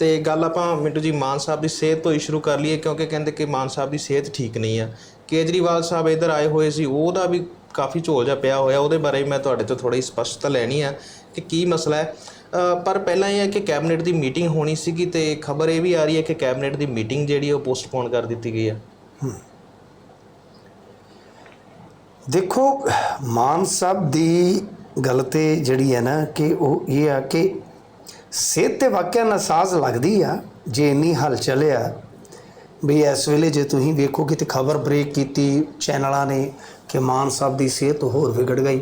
ਤੇ ਗੱਲ ਆਪਾਂ ਮਿੰਟੂ ਜੀ, ਮਾਨ ਸਾਹਿਬ ਦੀ ਸਿਹਤ ਤੋਂ ਹੀ ਸ਼ੁਰੂ ਕਰ ਲਈਏ, ਕਿਉਂਕਿ ਕਹਿੰਦੇ ਕਿ ਮਾਨ ਸਾਹਿਬ ਦੀ ਸਿਹਤ ਠੀਕ ਨਹੀਂ ਆ। ਕੇਜਰੀਵਾਲ ਸਾਹਿਬ ਇੱਧਰ ਆਏ ਹੋਏ ਸੀ, ਉਹਦਾ ਵੀ ਕਾਫੀ ਝੋਲ ਜਿਹਾ ਪਿਆ ਹੋਇਆ, ਉਹਦੇ ਬਾਰੇ ਮੈਂ ਤੁਹਾਡੇ ਤੋਂ ਥੋੜੀ ਸਪਸ਼ਟਤਾ ਲੈਣੀ ਆ ਕਿ ਕੀ ਮਸਲਾ ਹੈ। ਪਰ ਪਹਿਲਾਂ ਇਹ ਹੈ ਕਿ ਕੈਬਨਿਟ ਦੀ ਮੀਟਿੰਗ ਹੋਣੀ ਸੀਗੀ ਤੇ ਖਬਰ ਇਹ ਵੀ ਆ ਰਹੀ ਹੈ ਕਿ ਕੈਬਨਿਟ ਦੀ ਮੀਟਿੰਗ ਜਿਹੜੀ ਉਹ ਪੋਸਟਪੋਨ ਕਰ ਦਿੱਤੀ ਗਈ ਹੈ। ਦੇਖੋ, ਮਾਨ ਸਾਹਿਬ ਦੀ ਗੱਲ ਤੇ ਜਿਹੜੀ ਹੈ ਨਾ ਕਿ ਉਹ ਇਹ ਆ ਕਿ ਸਿਹਤ ਤੇ ਵਾਕਿਆ ਨਸਾਜ਼ ਲੱਗਦੀ ਆ ਜੇ ਇੰਨੀ ਹਲਚਲ ਆ ਵੀ ਇਸ ਵੇਲੇ ਜੇ ਤੁਸੀਂ ਵੇਖੋਗੇ ਤੇ ਖਬਰ ਬ੍ਰੇਕ ਕੀਤੀ ਚੈਨਲਾਂ ਨੇ ਕਿ ਮਾਨ ਸਾਹਿਬ ਦੀ ਸਿਹਤ ਹੋਰ ਵਿਗੜ ਗਈ।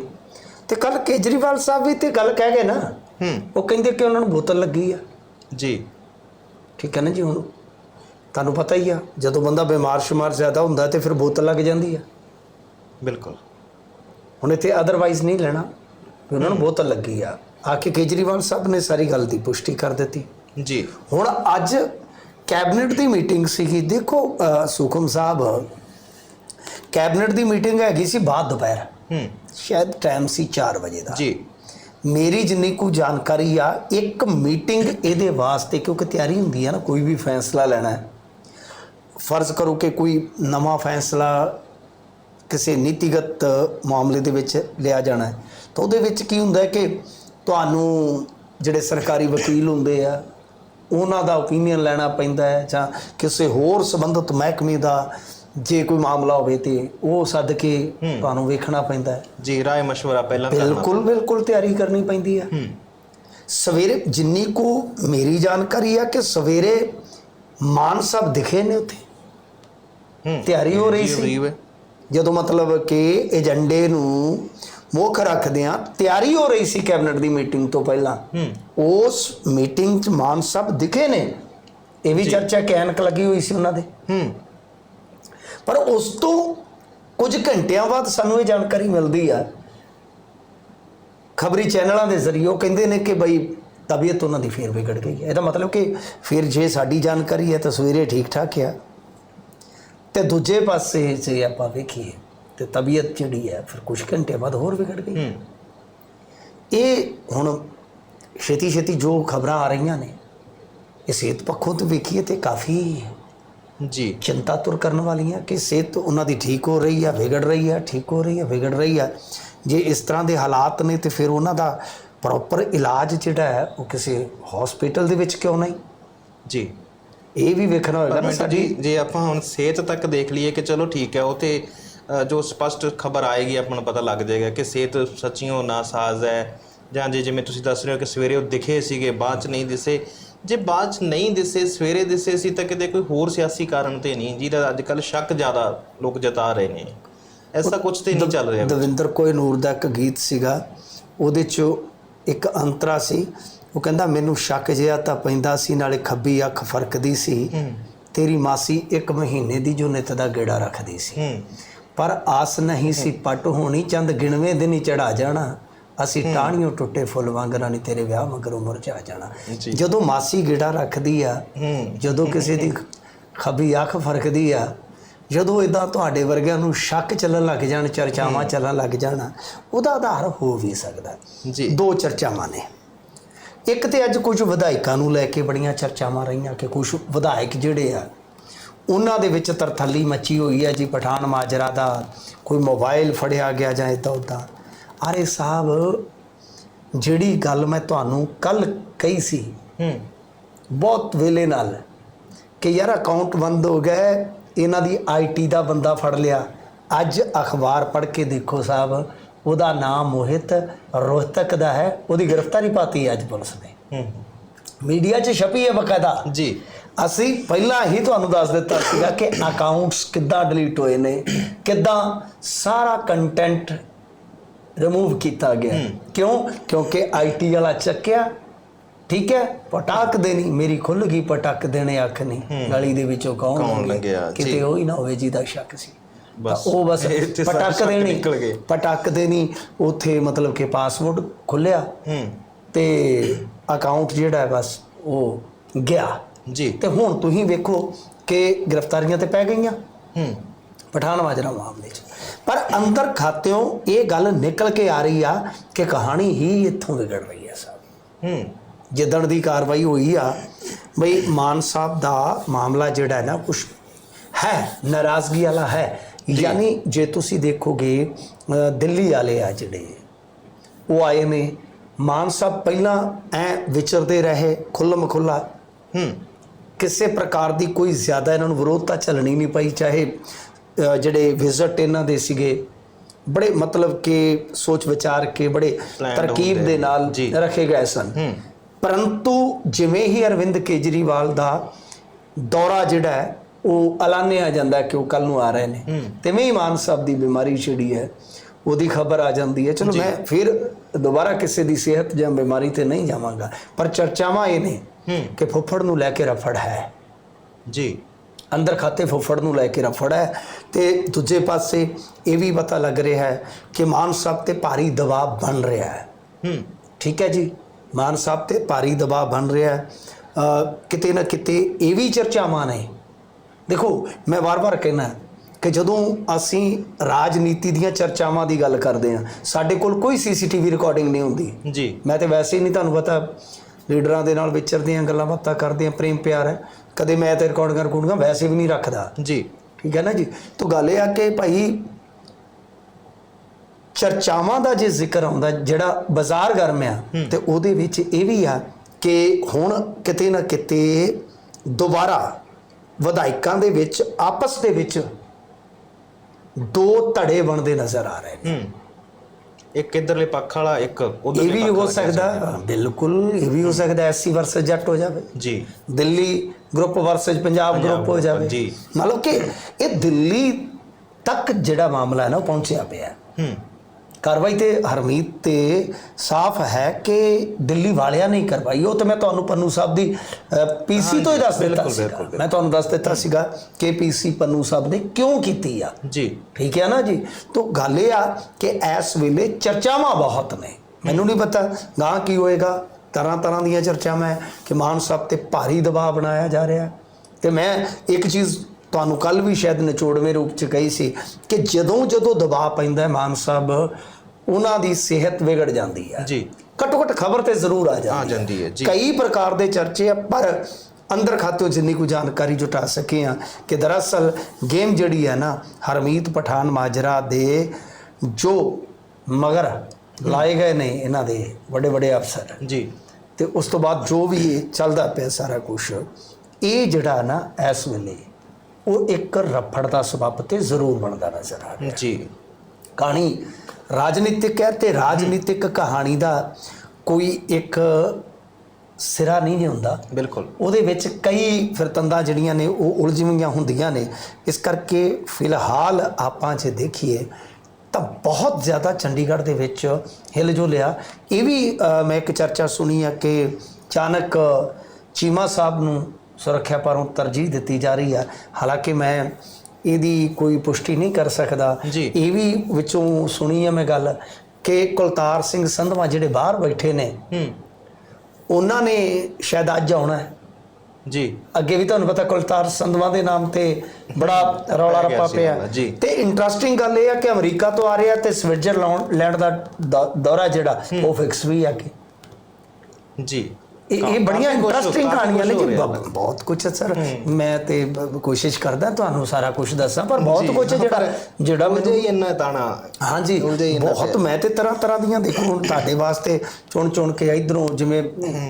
ਤੇ ਕੱਲ ਕੇਜਰੀਵਾਲ ਸਾਹਿਬ ਵੀ ਤੇ ਗੱਲ ਕਹਿ ਗਏ ਨਾ ਹੂੰ। ਉਹ ਕਹਿੰਦੇ ਕਿ ਉਹਨਾਂ ਨੂੰ ਬੋਤਲ ਲੱਗੀ ਆ। ਜੀ। ਠੀਕ ਹੈ ਨਾ ਜੀ ਹੁਣ? ਤੁਹਾਨੂੰ ਪਤਾ ਹੀ ਆ ਜਦੋਂ ਬੰਦਾ ਬਿਮਾਰ ਸ਼ੁਮਾਰ ਜ਼ਿਆਦਾ ਹੁੰਦਾ ਤੇ ਫਿਰ ਬੋਤਲ ਲੱਗ ਜਾਂਦੀ ਆ। ਬਿਲਕੁਲ। ਹੁਣ ਇੱਥੇ ਅਦਰਵਾਈਜ਼ ਨਹੀਂ ਲੈਣਾ ਉਹਨਾਂ ਨੂੰ ਬੋਤਲ ਲੱਗੀ ਆ। ਆ ਕੇ ਕੇਜਰੀਵਾਲ ਸਾਹਿਬ ਨੇ ਸਾਰੀ ਗੱਲ ਦੀ ਪੁਸ਼ਟੀ ਕਰ ਦਿੱਤੀ। ਜੀ। ਹੁਣ ਅੱਜ ਕੈਬਨਿਟ ਦੀ ਮੀਟਿੰਗ ਸੀਗੀ। ਦੇਖੋ ਸੁਖਮ ਸਾਹਿਬ ਕੈਬਨਿਟ ਦੀ ਮੀਟਿੰਗ ਹੈਗੀ ਸੀ ਬਾਅਦ ਦੁਪਹਿਰ। ਹੂੰ। ਸ਼ਾਇਦ ਟਾਈਮ ਸੀ 4 ਵਜੇ ਦਾ। ਜੀ। ਮੇਰੀ ਜਿੰਨੀ ਕੁ ਜਾਣਕਾਰੀ ਆ ਇੱਕ ਮੀਟਿੰਗ ਇਹਦੇ ਵਾਸਤੇ ਕਿਉਂਕਿ ਤਿਆਰੀ ਹੁੰਦੀ ਹੈ ਨਾ ਕੋਈ ਵੀ ਫੈਸਲਾ ਲੈਣਾ ਹੈ। ਫਰਜ਼ ਕਰੋ ਕਿ ਕੋਈ ਨਵਾਂ ਫੈਸਲਾ ਕਿਸੇ ਨੀਤੀਗਤ ਮਾਮਲੇ ਦੇ ਵਿੱਚ ਲਿਆ ਜਾਣਾ ਹੈ। ਤਾਂ ਉਹਦੇ ਵਿੱਚ ਕੀ ਹੁੰਦਾ ਹੈ ਕਿ ਤੁਹਾਨੂੰ ਜਿਹੜੇ ਸਰਕਾਰੀ ਵਕੀਲ ਹੁੰਦੇ ਆ ਉਹਨਾਂ ਦਾ ਓਪੀਨੀਅਨ ਲੈਣਾ ਪੈਂਦਾ ਹੈ ਜਾਂ ਕਿਸੇ ਹੋਰ ਸੰਬੰਧਿਤ ਮਹਿਕਮੇ ਦਾ ਜੇ ਕੋਈ ਮਾਮਲਾ ਹੋਵੇ ਤੇ ਉਹ ਸੱਦ ਕੇ ਤੁਹਾਨੂੰ ਵੇਖਣਾ ਪੈਂਦਾ ਹੈ ਜੀ ਰਾਏ مشورہ ਪਹਿਲਾਂ ਕਰਨਾ ਬਿਲਕੁਲ ਬਿਲਕੁਲ ਤਿਆਰੀ ਕਰਨੀ ਪੈਂਦੀ ਆ ਹੂੰ ਸਵੇਰੇ ਜਿੰਨੀ ਕੁ ਮੇਰੀ ਜਾਣਕਾਰੀ ਆ ਕਿ ਸਵੇਰੇ ਮਾਨ ਸਾਹਿਬ ਦਿਖੇ ਨੇ ਉੱਥੇ ਹੂੰ ਤਿਆਰੀ ਹੋ ਰਹੀ ਜੀ, ਸੀ ਹੋਈ ਵੇ। ਜਦੋਂ ਮਤਲਬ ਕਿ ਏਜੰਡੇ ਨੂੰ ਮੁੱਖ ਰੱਖਦੇ ਆ ਤਿਆਰੀ ਹੋ ਰਹੀ ਸੀ ਕੈਬਨਿਟ ਦੀ ਮੀਟਿੰਗ ਤੋਂ ਪਹਿਲਾਂ। ਹੂੰ। ਉਸ ਮੀਟਿੰਗ 'ਚ ਮਾਨ ਸਾਹਿਬ ਦਿਖੇ ਨੇ। ਇਹ ਵੀ ਚਰਚਾ ਕਿ ਐਨਕ ਲੱਗੀ ਹੋਈ ਸੀ ਉਹਨਾਂ ਦੇ। ਹੂੰ। ਪਰ ਉਸ ਤੋਂ ਕੁਝ ਘੰਟਿਆਂ ਬਾਅਦ ਸਾਨੂੰ ਇਹ ਜਾਣਕਾਰੀ ਮਿਲਦੀ ਆ। ਖਬਰੀ ਚੈਨਲਾਂ ਦੇ ਜ਼ਰੀਏ ਉਹ ਕਹਿੰਦੇ ਨੇ ਕਿ ਬਈ ਤਬੀਅਤ ਉਹਨਾਂ ਦੀ ਫੇਰ ਵਿਗੜ ਗਈ ਹੈ। ਇਹਦਾ ਮਤਲਬ ਕਿ ਫਿਰ ਜੇ ਸਾਡੀ ਜਾਣਕਾਰੀ ਹੈ ਤਾਂ ਸਵੇਰੇ ਠੀਕ ਠਾਕ ਆ। ਤੇ ਦੂਜੇ ਪਾਸੇ ਜੇ ਆਪਾਂ ਵੇਖੀਏ ਤੇ ਤਬੀਅਤ ਜਿਹੜੀ ਹੈ ਫਿਰ ਕੁਝ ਘੰਟੇ ਬਾਅਦ ਹੋਰ ਵਿਗੜ ਗਈ। ਹੂੰ। ਇਹ ਹੁਣ ਛੇਤੀ ਛੇਤੀ ਜੋ ਖਬਰਾਂ ਆ ਰਹੀਆਂ ਨੇ ਇਹ ਸਿਹਤ ਪੱਖੋਂ ਤੋਂ ਵੇਖੀਏ ਤੇ ਕਾਫੀ ਜੀ। ਚਿੰਤਾ ਤੁਰ ਕਰਨ ਵਾਲੀਆਂ ਕਿ ਸਿਹਤ ਉਹਨਾਂ ਦੀ ਠੀਕ ਹੋ ਰਹੀ ਆ ਵਿਗੜ ਰਹੀ ਆ ਠੀਕ ਹੋ ਰਹੀ ਆ ਵਿਗੜ ਰਹੀ ਆ। ਜੇ ਇਸ ਤਰ੍ਹਾਂ ਦੇ ਹਾਲਾਤ ਨੇ ਤੇ ਫਿਰ ਉਹਨਾਂ ਦਾ ਪ੍ਰੋਪਰ ਇਲਾਜ ਜਿਹੜਾ ਹੈ ਉਹ ਕਿਸੇ ਹਸਪੀਟਲ ਦੇ ਵਿੱਚ ਕਿਉਂ ਨਹੀਂ? ਜੀ। ਇਹ ਵੀ ਵੇਖਣਾ ਹੋਏਗਾ ਨਾ ਜੀ ਜੇ ਆਪਾਂ ਹੁਣ ਸਿਹਤ ਤੱਕ ਦੇਖ ਲਈਏ ਕਿ ਚਲੋ ਠੀਕ ਹੈ ਉਹ ਤੇ ਜੋ ਸਪਸ਼ਟ ਖਬਰ ਆਏਗੀ ਆਪਾਂ ਨੂੰ ਪਤਾ ਲੱਗ ਜਾਏਗਾ ਕਿ ਸਿਹਤ ਸੱਚੀਓ ਨਾਸਾਜ਼ ਹੈ। ਜਾਂ ਜੇ ਜਿਵੇਂ ਤੁਸੀਂ ਦੱਸ ਰਹੇ ਹੋ ਕਿ ਸਵੇਰੇ ਉਹ ਦਿਖੇ ਸੀਗੇ ਬਾਅਦ ਚ ਨਹੀਂ ਦਿਸੇ। ਜੇ ਬਾਅਦ ਚ ਨਹੀਂ ਦਿਸੇ ਸਵੇਰੇ ਦਿਸੇ ਸੀ ਤਾਂ ਕਿਤੇ ਕੋਈ ਹੋਰ ਸਿਆਸੀ ਕਾਰਨ ਤੇ ਨਹੀਂ। ਜਿਹਦਾ ਅੱਜ ਕੱਲ ਸ਼ੱਕ ਜ਼ਿਆਦਾ ਲੋਕ ਜਤਾ ਰਹੇ ਨੇ। ਐਸਾ ਕੁਝ ਤੇ ਨਹੀਂ ਚੱਲ ਰਿਹਾ। ਦਵਿੰਦਰ ਕੋਈ ਨੂਰ ਦਾ ਇੱਕ ਗੀਤ ਸੀਗਾ। ਉਹਦੇ 'ਚ ਇੱਕ ਅੰਤਰਾ ਸੀ। ਉਹ ਕਹਿੰਦਾ ਮੈਨੂੰ ਸ਼ੱਕ ਜਿਹਾ ਤਾਂ ਪੈਂਦਾ ਸੀ ਨਾਲੇ ਖੱਬੀ ਅੱਖ ਫਰਕਦੀ ਸੀ। ਤੇਰੀ ਮਾਸੀ ਇੱਕ ਮਹੀਨੇ ਦੀ ਜੋ ਨਿਤ ਦਾ ਗੇੜਾ ਰੱਖਦੀ ਸੀ। ਪਰ ਆਸ ਨਹੀਂ ਸੀ ਪੱਟ ਹੋਣੀ ਚੰਦ ਗਿਣਵੇਂ ਦਿਨ ਹੀ ਚੜਾ ਜਾਣਾ। ਅਸੀਂ ਟਾਹਣੀਆਂ ਟੁੱਟੇ ਫੁੱਲ ਵਾਂਗਰਾਂ ਨਹੀਂ ਤੇਰੇ ਵਿਆਹ ਮਗਰੋਂ ਮੁਰਝਾ ਜਾਣਾ। ਜਦੋਂ ਮਾਸੀ ਗਿੜਾ ਰੱਖਦੀ ਆ ਜਦੋਂ ਕਿਸੇ ਦੀ ਖੱਬੀ ਅੱਖ ਫਰਕਦੀ ਆ ਜਦੋਂ ਇਦਾਂ ਤੁਹਾਡੇ ਵਰਗਿਆਂ ਨੂੰ ਸ਼ੱਕ ਚੱਲਣ ਲੱਗ ਜਾਣ ਚਰਚਾਵਾਂ ਚੱਲਣ ਲੱਗ ਜਾਣ ਉਹਦਾ ਆਧਾਰ ਹੋ ਵੀ ਸਕਦਾ। ਜੀ। ਦੋ ਚਰਚਾਵਾਂ ਨੇ। ਇੱਕ ਤੇ ਅੱਜ ਕੁਝ ਵਿਧਾਇਕਾਂ ਨੂੰ ਲੈ ਕੇ ਬੜੀਆਂ ਚਰਚਾਵਾਂ ਰਹੀਆਂ ਕਿ ਕੁਝ ਵਿਧਾਇਕ ਜਿਹੜੇ ਆ ਉਹਨਾਂ ਦੇ ਵਿੱਚ ਤਰਥੱਲੀ ਮੱਚੀ ਹੋਈ ਹੈ ਜੀ ਪਠਾਨ ਮਾਜਰਾ ਦਾ ਕੋਈ ਮੋਬਾਈਲ ਫੜਿਆ ਗਿਆ ਜਾਂ ਇਦਾਂ ਉਦਾਂ ਅਰੇ ਸਾਹਿਬ ਜਿਹੜੀ ਗੱਲ ਮੈਂ ਤੁਹਾਨੂੰ ਕੱਲ ਕਹੀ ਸੀ ਹੂੰ। ਬਹੁਤ ਵੇਲੇ ਨਾਲ ਕਿ ਯਾਰ ਅਕਾਊਂਟ ਬੰਦ ਹੋ ਗਏ ਇਹਨਾਂ ਦੀ ਆਈਟੀ ਦਾ ਬੰਦਾ ਫੜ ਲਿਆ। ਅੱਜ ਅਖਬਾਰ ਪੜ੍ਹ ਕੇ ਦੇਖੋ ਸਾਹਿਬ ਉਹਦਾ ਨਾਮ ਮੋਹਿਤ ਰੋਹਤਕ ਦਾ ਹੈ ਉਹਦੀ ਗ੍ਰਿਫਤਾਰੀ ਪਾਤੀ ਅੱਜ ਪੁਲਿਸ ਨੇ। ਹੂੰ। ਮੀਡੀਆ 'ਚ ਛਪੀ ਹੈ ਬਕਾਇਦਾ। ਜੀ। ਅਸੀਂ ਪਹਿਲਾਂ ਹੀ ਤੁਹਾਨੂੰ ਦੱਸ ਦਿੱਤਾ ਸੀਗਾ ਕਿ ਅਕਾਊਂਟਸ ਕਿੱਦਾਂ ਡਿਲੀਟ ਹੋਏ ਨੇ ਕਿੱਦਾਂ ਸਾਰਾ ਕੰਟੈਂਟ ਰਿਮੂਵ ਕੀਤਾ ਗਿਆ। ਕਿਉਂ? ਕਿਉਂਕਿ ਆਈਟੀ ਵਾਲਾ ਚੱਕਿਆ। ਠੀਕ ਹੈ? ਪਟਾਕ ਦੇਣੀ ਮੇਰੀ ਖੁੱਲ ਗਈ ਪਟਾਕ ਦੇਣੇ ਅੱਖ ਨਹੀਂ ਗਲੀ ਦੇ ਵਿੱਚੋਂ ਕੌਣ ਲੰਘਿਆ? ਜੀ। ਕਿਤੇ ਉਹ ਹੀ ਨਾ ਹੋਵੇ ਜਿਹਦਾ ਸ਼ੱਕ ਸੀ। ਬਸ, ਉਹ ਬਸ ਪਟਾਕ ਦੇਣੀ ਨਿਕਲ ਗਏ। ਪਟਾਕ ਦੇਣੀ ਉੱਥੇ ਮਤਲਬ ਕਿ ਪਾਸਵਰਡ ਖੁੱਲਿਆ ਤੇ ਅਕਾਊਂਟ ਜਿਹੜਾ ਹੈ ਬਸ ਉਹ ਗਿਆ। ਜੀ। ਤੇ ਹੁਣ ਤੁਸੀਂ ਵੇਖੋ ਕਿ ਗ੍ਰਿਫਤਾਰੀਆਂ ਤੇ ਪੈ ਗਈਆਂ। ਹੂੰ। ਪਠਾਨ ਮਾਜਰਾ ਮਾਮਲੇ 'ਚ। ਪਰ ਅੰਦਰ ਖਾਤਿਓਂ ਇਹ ਗੱਲ ਨਿਕਲ ਕੇ ਆ ਰਹੀ ਆ ਕਿ ਕਹਾਣੀ ਹੀ ਇੱਥੋਂ ਵਿਗੜ ਰਹੀ ਹੈ ਸਾਹਿਬ ਹੂੰ। ਜਿੱਦਣ ਦੀ ਕਾਰਵਾਈ ਹੋਈ ਆ ਬਈ ਮਾਨ ਸਾਹਿਬ ਦਾ ਮਾਮਲਾ ਜਿਹੜਾ ਹੈ ਨਾ ਕੁਛ ਹੈ ਨਾਰਾਜ਼ਗੀ ਵਾਲਾ ਹੈ। ਯਾਨੀ ਜੇ ਤੁਸੀਂ ਦੇਖੋਗੇ ਦਿੱਲੀ ਵਾਲੇ ਆ ਜਿਹੜੇ ਉਹ ਆਏ ਨੇ। ਮਾਨ ਸਾਹਿਬ ਪਹਿਲਾਂ ਐ ਵਿਚਰਦੇ ਰਹੇ ਖੁੱਲਮ ਖੁੱਲਾ ਹੂੰ। ਕਿਸੇ ਪ੍ਰਕਾਰ ਦੀ ਕੋਈ ਜ਼ਿਆਦਾ ਇਹਨਾਂ ਨੂੰ ਵਿਰੋਧਤਾ ਚੱਲਣੀ ਨਹੀਂ ਪਈ ਚਾਹੇ ਜਿਹੜੇ ਵਿਜ਼ਿਟ ਇਹਨਾਂ ਦੇ ਸੀਗੇ ਬੜੇ ਮਤਲਬ ਕਿ ਸੋਚ ਵਿਚਾਰ ਕੇ ਬੜੇ ਤਰਕੀਬ ਦੇ ਨਾਲ। ਰੱਖੇ ਗਏ ਸਨ। ਪਰੰਤੂ ਜਿਵੇਂ ਹੀ ਅਰਵਿੰਦ ਕੇਜਰੀਵਾਲ ਦਾ ਦੌਰਾ ਜਿਹੜਾ ਹੈ ਉਹ ਐਲਾਨਿਆ ਜਾਂਦਾ ਕਿ ਉਹ ਕੱਲ ਨੂੰ ਆ ਰਹੇ ਨੇ। ਤਿਵੇਂ ਹੀ ਮਾਨ ਸਾਹਿਬ ਦੀ ਬਿਮਾਰੀ ਛਿੜੀ ਹੈ ਉਹਦੀ ਖਬਰ ਆ ਜਾਂਦੀ ਹੈ। ਚਲੋ ਮੈਂ ਫਿਰ ਦੁਬਾਰਾ ਕਿਸੇ ਦੀ ਸਿਹਤ ਜਾਂ ਬਿਮਾਰੀ ਤੇ ਨਹੀਂ ਜਾਵਾਂਗਾ ਪਰ ਚਰਚਾਵਾਂ ਇਹ ਨੇ ਕਿ ਫੁੱਫੜ ਨੂੰ ਲੈ ਕੇ ਰਫੜ ਹੈ। ਜੀ। ਅੰਦਰ ਖਾਤੇ ਫੁੱਫੜ ਨੂੰ ਲੈ ਕੇ ਰਫੜ ਹੈ ਤੇ ਦੂਜੇ ਪਾਸੇ ਇਹ ਵੀ ਪਤਾ ਲੱਗ ਰਿਹਾ ਹੈ ਕਿ ਮਾਨ ਸਾਹਿਬ ਤੇ ਭਾਰੀ ਦਬਾਅ ਬਣ ਰਿਹਾ ਹੈ। ਹੂੰ। ਠੀਕ ਹੈ ਜੀ? ਮਾਨ ਸਾਹਿਬ ਤੇ ਭਾਰੀ ਦਬਾਅ ਬਣ ਰਿਹਾ ਹੈ। ਕਿਤੇ ਨਾ ਕਿਤੇ ਇਹ ਵੀ ਚਰਚਾਵਾਂ ਨੇ। ਦੇਖੋ ਮੈਂ ਵਾਰ-ਵਾਰ ਕਹਿਣਾ ਕਿ ਜਦੋਂ ਅਸੀਂ ਰਾਜਨੀਤੀ ਦੀਆਂ ਚਰਚਾਵਾਂ ਦੀ ਗੱਲ ਕਰਦੇ ਹਾਂ ਸਾਡੇ ਕੋਲ ਕੋਈ ਸੀਸੀਟੀਵੀ ਰਿਕਾਰਡਿੰਗ ਨਹੀਂ ਹੁੰਦੀ। ਜੀ। ਮੈਂ ਤੇ ਵੈਸੇ ਹੀ ਨਹੀਂ ਤੁਹਾਨੂੰ ਪਤਾ ਲੀਡਰਾਂ ਦੇ ਨਾਲ ਵਿਚਰਦੇ ਹਾਂ ਗੱਲਾਂ ਬਾਤਾਂ ਕਰਦੇ ਹਾਂ ਪ੍ਰੇਮ ਪਿਆਰ ਹੈ। ਕਦੇ ਮੈਂ ਤੇ ਰਿਕਾਰਡ ਕਰ ਕੁੜੀਆਂ ਵੈਸੇ ਵੀ ਨਹੀਂ ਰੱਖਦਾ। ਜੀ। ਠੀਕ ਹੈ ਨਾ ਜੀ? ਤਾਂ ਗੱਲ ਇਹ ਆ ਕਿ ਭਾਈ ਚਰਚਾਵਾਂ ਦਾ ਜੇ ਜ਼ਿਕਰ ਆਉਂਦਾ ਜਿਹੜਾ ਬਾਜ਼ਾਰ ਗਰਮ ਆ ਤੇ ਉਹਦੇ ਵਿੱਚ ਇਹ ਵੀ ਆ ਕਿ ਹੁਣ ਕਿਤੇ ਨਾ ਕਿਤੇ ਦੁਬਾਰਾ ਵਿਧਾਇਕਾਂ ਦੇ ਵਿੱਚ ਆਪਸ ਦੇ ਵਿੱਚ ਦੋ ਧੜੇ ਬਣਦੇ ਨਜ਼ਰ ਆ ਰਹੇ ਨੇ। ਹੂੰ। ਇੱਕ ਇਧਰਲੇ ਪੱਖ ਵਾਲਾ ਇੱਕ ਉਧਰਲੇ ਇਹ ਵੀ ਹੋ ਸਕਦਾ ਬਿਲਕੁਲ ਇਹ ਵੀ ਹੋ ਸਕਦਾ ਐਸਸੀ ਵਰਸਸ ਜੱਟ ਹੋ ਜਾਵੇ। ਜੀ। Delhi group versus Punjab group ਹੋ ਜਾਵੇ। ਜੀ। ਮਤਲਬ ਕਿ ਇਹ ਦਿੱਲੀ ਤੱਕ ਜਿਹੜਾ ਮਾਮਲਾ ਹੈ ਨਾ ਉਹ ਪਹੁੰਚਿਆ ਪਿਆ ਹੈ। ਕਾਰਵਾਈ ਤੇ ਹਰਮੀਤ ਤੇ ਸਾਫ਼ ਹੈ ਕਿ ਦਿੱਲੀ ਵਾਲਿਆਂ ਨੇ ਹੀ ਕਰਵਾਈ। ਉਹ ਤਾਂ ਮੈਂ ਤੁਹਾਨੂੰ ਪੰਨੂ ਸਾਹਿਬ ਦੀ ਪੀਸੀ ਤੋਂ ਹੀ ਦੱਸ ਦਿੱਤਾ ਸੀਗਾ। ਮੈਂ ਤੁਹਾਨੂੰ ਦੱਸ ਦਿੱਤਾ ਸੀਗਾ ਕਿ ਪੀਸੀ ਪੰਨੂ ਸਾਹਿਬ ਨੇ ਕਿਉਂ ਕੀਤੀ ਆ। ਜੀ। ਠੀਕ ਹੈ ਨਾ ਜੀ? ਤਾਂ ਗੱਲ ਇਹ ਆ ਕਿ ਇਸ ਵੇਲੇ ਚਰਚਾਵਾਂ ਬਹੁਤ ਨੇ। ਮੈਨੂੰ ਨਹੀਂ ਪਤਾ ਗਾਂ ਕੀ ਹੋਏਗਾ। ਤਰ੍ਹਾਂ ਤਰ੍ਹਾਂ ਦੀਆਂ ਚਰਚਾਵਾਂ ਹੈ ਕਿ ਮਾਨ ਸਾਹਿਬ ਤੇ ਭਾਰੀ ਦਬਾਅ ਬਣਾਇਆ ਜਾ ਰਿਹਾ। ਤੇ ਮੈਂ ਇੱਕ ਚੀਜ਼ ਤੁਹਾਨੂੰ ਕੱਲ ਵੀ ਸ਼ਾਇਦ ਨਿਚੋੜਵੇਂ ਰੂਪ ਚ ਕਹੀ ਸੀ ਕਿ ਜਦੋਂ ਜਦੋਂ ਦਬਾਅ ਪੈਂਦਾ ਹੈ ਮਾਨ ਸਾਹਿਬ ਉਹਨਾਂ ਦੀ ਸਿਹਤ ਵਿਗੜ ਜਾਂਦੀ ਹੈ। ਜੀ। ਘੱਟੋ ਘੱਟ ਖਬਰ ਤੇ ਜ਼ਰੂਰ ਆ ਜਾਂਦੀ ਆ ਜਾਂਦੀ ਹੈ ਜੀ। ਕਈ ਪ੍ਰਕਾਰ ਦੇ ਚਰਚੇ ਆ ਪਰ ਅੰਦਰ ਖਾਤੋਂ ਜਿੰਨੀ ਕੁ ਜਾਣਕਾਰੀ ਜੁਟਾ ਸਕੇ ਆ ਕਿ ਦਰਅਸਲ ਗੇਮ ਜਿਹੜੀ ਹੈ ਨਾ ਹਰਮੀਤ ਪਠਾਨ ਮਾਜਰਾ ਦੇ ਜੋ ਮਗਰ ਲਾਏ ਗਏ ਨੇ ਇਹਨਾਂ ਦੇ ਵੱਡੇ ਵੱਡੇ ਅਫਸਰ ਜੀ। ਤੇ ਉਸ ਤੋਂ ਬਾਅਦ ਜੋ ਵੀ ਇਹ ਚੱਲਦਾ ਪਿਆ ਸਾਰਾ ਕੁਝ ਇਹ ਜਿਹੜਾ ਨਾ ਇਸ ਵੇਲੇ ਉਹ ਇੱਕ ਰਫੜ ਦਾ ਸਬੱਬ ਤੇ ਜ਼ਰੂਰ ਬਣਦਾ ਨਜ਼ਰ ਆ ਰਿਹਾ ਜੀ। ਕਹਾਣੀ ਰਾਜਨੀਤਿਕ ਹੈ ਤੇ ਰਾਜਨੀਤਿਕ ਕਹਾਣੀ ਦਾ ਕੋਈ ਇੱਕ ਸਿਰਾ ਨਹੀਂ ਹੁੰਦਾ। ਬਿਲਕੁਲ। ਉਹਦੇ ਵਿੱਚ ਕਈ ਫਿਰਤੰਦਾਂ ਜਿਹੜੀਆਂ ਨੇ ਉਹ ਉਲਝਵੀਆਂ ਹੁੰਦੀਆਂ ਨੇ। ਇਸ ਕਰਕੇ ਫਿਲਹਾਲ ਆਪਾਂ ਜੇ ਦੇਖੀਏ ਤਾਂ ਬਹੁਤ ਜ਼ਿਆਦਾ ਚੰਡੀਗੜ੍ਹ ਦੇ ਵਿੱਚ ਹਿਲਜੁਲ ਆ। ਇਹ ਵੀ ਮੈਂ ਇੱਕ ਚਰਚਾ ਸੁਣੀ ਆ ਕਿ ਅਚਾਨਕ ਚੀਮਾ ਸਾਹਿਬ ਨੂੰ ਸੁਰੱਖਿਆ ਪਰੋਂ ਤਰਜੀਹ ਦਿੱਤੀ ਜਾ ਰਹੀ ਆ ਹਾਲਾਂਕਿ ਮੈਂ ਇਹਦੀ ਕੋਈ ਪੁਸ਼ਟੀ ਨਹੀਂ ਕਰ ਸਕਦਾ। ਇਹ ਵੀ ਵਿੱਚੋਂ ਸੁਣੀ ਆ ਮੈਂ ਗੱਲ ਕਿ ਕੁਲਤਾਰ ਸਿੰਘ ਸੰਧਵਾ ਜਿਹੜੇ ਬਾਹਰ ਬੈਠੇ ਨੇ ਹੂੰ। ਉਹਨਾਂ ਨੇ ਸ਼ਾਇਦ ਅੱਜ ਆਉਣਾ ਹੈ। ਜੀ। ਅੱਗੇ ਵੀ ਤੁਹਾਨੂੰ ਪਤਾ ਕੁਲਤਾਰ ਸੰਧਵਾ ਦੇ ਨਾਮ ਤੇ ਬੜਾ ਰੌਲਾ ਰੱਪਾ ਪਿਆ। ਤੇ ਇੰਟਰਸਟਿੰਗ ਗੱਲ ਇਹ ਆ ਕਿ ਅਮਰੀਕਾ ਤੋਂ ਆ ਰਿਹਾ ਤੇ ਸਵਿਟਜ਼ਰਲੈਂਡ ਦੌ- ਦੌਰਾ ਜਿਹੜਾ ਉਹ ਫਿਕਸ ਵੀ ਆ ਕਿ ਜੀ। ਇਹ ਇਹ ਬੜੀਆਂ ਇੰਟਰਸਟਿੰਗ ਕਹਾਣੀਆਂ ਨੇ ਜੀ ਬਹੁਤ ਕੁਝ ਹੈ ਸਰ। ਮੈਂ ਤੇ ਕੋਸ਼ਿਸ਼ ਕਰਦਾ ਤੁਹਾਨੂੰ ਸਾਰਾ ਕੁਝ ਦੱਸਾਂ ਪਰ ਬਹੁਤ ਕੁਝ ਜਿਹੜਾ ਜਿਹੜਾ ਮੈਨੂੰ ਹੀ ਇੰਨਾ ਤਾਣਾ। ਹਾਂਜੀ ਬਹੁਤ ਮੈਂ ਤੇ ਤਰ੍ਹਾਂ ਤਰ੍ਹਾਂ ਦੀਆਂ ਦੇਖੋ ਹੁਣ ਤੁਹਾਡੇ ਵਾਸਤੇ ਚੁਣ ਚੁਣ ਕੇ ਇਧਰੋਂ ਜਿਵੇਂ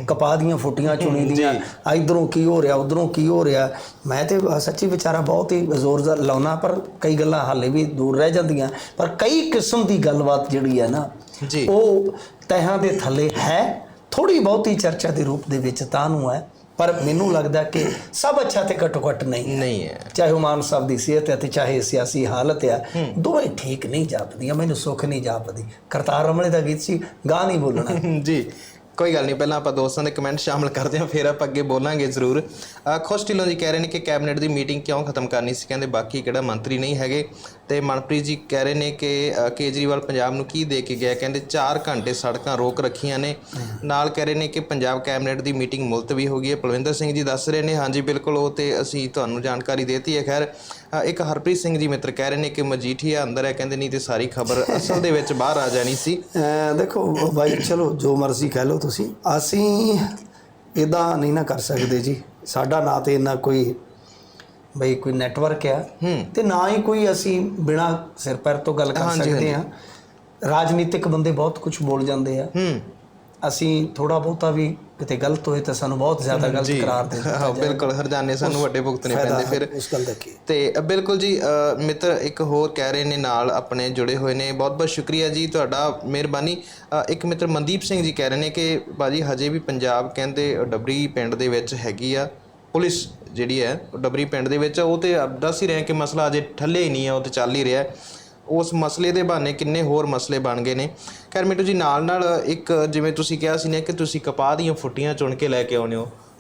ਕਪਾਹ ਦੀਆਂ ਫੁੱਟੀਆਂ ਚੁਣੀ ਦੀਆਂ ਇਧਰੋਂ ਕੀ ਹੋ ਰਿਹਾ ਉਧਰੋਂ ਕੀ ਹੋ ਰਿਹਾ। ਮੈਂ ਤੇ ਸੱਚੀ ਵਿਚਾਰਾ ਬਹੁਤ ਹੀ ਜ਼ੋਰ ਜ਼ਰ ਲਾਉਣਾ ਪਰ ਕਈ ਗੱਲਾਂ ਹਾਲੇ ਵੀ ਦੂਰ ਰਹਿ ਜਾਂਦੀਆਂ। ਪਰ ਕਈ ਕਿਸਮ ਦੀ ਗੱਲਬਾਤ ਜਿਹੜੀ ਹੈ ਨਾ ਜੀ। ਉਹ ਤਹਾਂ ਦੇ ਥੱਲੇ ਹੈ। ਥੋੜੀ ਬਹੁਤੀ ਚਰਚਾ ਦੇ ਰੂਪ ਦੇ ਵਿੱਚ ਤਾਂ ਨੂੰ ਹੈ ਪਰ ਮੈਨੂੰ ਲੱਗਦਾ ਕਿ ਸਭ ਅੱਛਾ ਤੇ ਘੱਟੋ ਘੱਟ ਨਹੀਂ ਨਹੀਂ ਹੈ। ਚਾਹੇ ਉਹ ਮਾਨ ਸਾਹਿਬ ਦੀ ਸਿਹਤ ਹੈ ਤੇ ਚਾਹੇ ਸਿਆਸੀ ਹਾਲਤ ਹੈ ਦੋਵੇਂ ਠੀਕ ਨਹੀਂ ਜਾਪਦੀਆਂ ਮੈਨੂੰ ਸੁੱਖ ਨਹੀਂ ਜਾਪਦੀ। ਕਰਤਾਰ ਰਮਲੇ ਦਾ ਗੀਤ ਸੀ ਗਾ ਨਹੀਂ ਬੋਲਣਾ। ਜੀ। ਕੋਈ ਗੱਲ ਨਹੀਂ ਪਹਿਲਾਂ ਆਪਾਂ ਦੋਸਤਾਂ ਦੇ ਕਮੈਂਟ ਸ਼ਾਮਲ ਕਰਦੇ ਹਾਂ ਫਿਰ ਆਪਾਂ ਅੱਗੇ ਬੋਲਾਂਗੇ ਜ਼ਰੂਰ। ਖੁਸ਼ ਢਿੱਲੋਂ ਜੀ ਕਹਿ ਰਹੇ ਨੇ ਕਿ ਕੈਬਨਿਟ ਦੀ ਮੀਟਿੰਗ ਕਿਉਂ ਖਤਮ ਕਰਨੀ ਸੀ? ਕਹਿੰਦੇ ਬਾਕੀ ਕਿਹੜਾ ਮੰਤਰੀ ਨਹੀਂ ਹੈਗੇ। ਤੇ ਮਨਪ੍ਰੀਤ ਜੀ ਕਹਿ ਰਹੇ ਨੇ ਕਿ ਅ, ਕੇਜਰੀਵਾਲ ਪੰਜਾਬ ਨੂੰ ਕੀ ਦੇ ਕੇ ਗਿਆ? ਕਹਿੰਦੇ 4 ਘੰਟੇ ਸੜਕਾਂ ਰੋਕ ਰੱਖੀਆਂ ਨੇ। ਨਾਲ ਕਹਿ ਰਹੇ ਨੇ ਕਿ ਪੰਜਾਬ ਕੈਬਨਿਟ ਦੀ ਮੀਟਿੰਗ ਮੁਲਤਵੀ ਹੋ ਗਈ ਹੈ। ਪਲਵਿੰਦਰ ਸਿੰਘ ਜੀ ਦੱਸ ਰਹੇ ਨੇ ਹਾਂਜੀ ਬਿਲਕੁਲ ਉਹ ਤੇ ਅਸੀਂ ਤੁਹਾਨੂੰ ਜਾਣਕਾਰੀ ਦੇਤੀ ਹੈ। ਖੈਰ ਅ, ਇੱਕ ਹਰਪ੍ਰੀਤ ਸਿੰਘ ਜੀ ਮਿੱਤਰ ਕਹਿ ਰਹੇ ਨੇ ਕਿ ਮਜੀਠੀਆ ਅੰਦਰ ਹੈ। ਕਹਿੰਦੇ ਨਹੀਂ ਤੇ ਸਾਰੀ ਖਬਰ ਅਸਲ ਦੇ ਵਿੱਚ ਬਾਹਰ ਆ ਜਾਣੀ ਸੀ। ਅਹ ਦੇਖੋ ਭਾਈ ਚਲੋ ਜੋ ਮਰਜ਼ੀ ਕਹਿ ਲਓ ਤੁਸੀਂ। ਅਸੀਂ ਇਦਾਂ ਨਹੀਂ ਨਾ ਕਰ ਸਕਦੇ ਜੀ। ਸਾਡਾ ਨਾ ਤੇ ਇੰਨਾ ਕੋਈ ਬਈ ਕੋਈ ਨੈਟਵਰਕ ਆ। ਤੇ ਨਾ ਹੀ ਕੋਈ ਅਸੀਂ ਬਿਨਾ ਸਿਰ ਪੈਰ ਤੋਂ ਗੱਲ ਕਰ ਸਕਦੇ ਆ ਰਾਜਨੀਤਿਕ ਬੰਦੇ ਬਹੁਤ ਕੁਝ ਬੋਲ ਜਾਂਦੇ ਆ। ਅਸੀਂ ਥੋੜਾ ਬਹੁਤਾ ਵੀ ਕਿਤੇ ਗਲਤ ਹੋਏ ਤਾਂ ਸਾਨੂੰ ਬਹੁਤ ਜ਼ਿਆਦਾ ਗਲਤ ਕਰਾਰ ਦੇ ਹਾਂ ਬਿਲਕੁਲ ਹਰਜਾਨੇ ਸਾਨੂੰ ਵੱਡੇ ਫਾਇਦਾ ਪੈਂਦੇ ਫਿਰ। ਉਸ ਗੱਲ ਦਾ ਕੀ? ਤੇ ਬਿਲਕੁਲ ਜੀ ਮਿੱਤਰ ਇੱਕ ਹੋਰ ਕਹਿ ਰਹੇ ਨੇ ਨਾਲ ਆਪਣੇ ਜੁੜੇ ਹੋਏ ਨੇ। ਬਹੁਤ ਬਹੁਤ ਸ਼ੁਕਰੀਆ ਜੀ ਤੁਹਾਡਾ ਮਿਹਰਬਾਨੀ। ਇੱਕ ਮਿੱਤਰ ਮਨਦੀਪ ਸਿੰਘ ਜੀ ਕਹਿ ਰਹੇ ਨੇ ਕਿ ਬਾਜੀ ਹਜੇ ਵੀ ਪੰਜਾਬ ਕਹਿੰਦੇ ਡਬਰੀ ਪਿੰਡ ਦੇ ਵਿੱਚ ਹੈਗੀ ਆ ਪੁਲਿਸ ਜਿਹੜੀ ਹੈ ਉਹ ਡਬਰੀ ਪਿੰਡ ਦੇ ਵਿੱਚ, ਉਹ ਤੇ ਦੱਸ ਹੀ ਰਹੇ ਕਿ ਮਸਲਾ ਅਜੇ ਠੱਲੇ ਹੀ ਨਹੀਂ ਹੈ, ਉਹ ਤੇ ਚੱਲ ਹੀ ਰਿਹਾ ਉਸ ਮਸਲੇ ਦੇ ਬਹਾਨੇ ਕਿੰਨੇ ਹੋਰ ਮਸਲੇ ਬਣ ਗਏ ਨੇ। ਖੈਰ ਮਿੱਟੂ ਜੀ ਨਾਲ ਨਾਲ ਇੱਕ ਜਿਵੇਂ ਤੁਸੀਂ ਕਿਹਾ ਸੀ ਨੇ ਕਿ ਤੁਸੀਂ ਕਪਾਹ ਦੀਆਂ ਫੁੱਟੀਆਂ ਚੁਣ ਕੇ ਲੈ ਕੇ ਆਉਂਦੇ ਹੋ।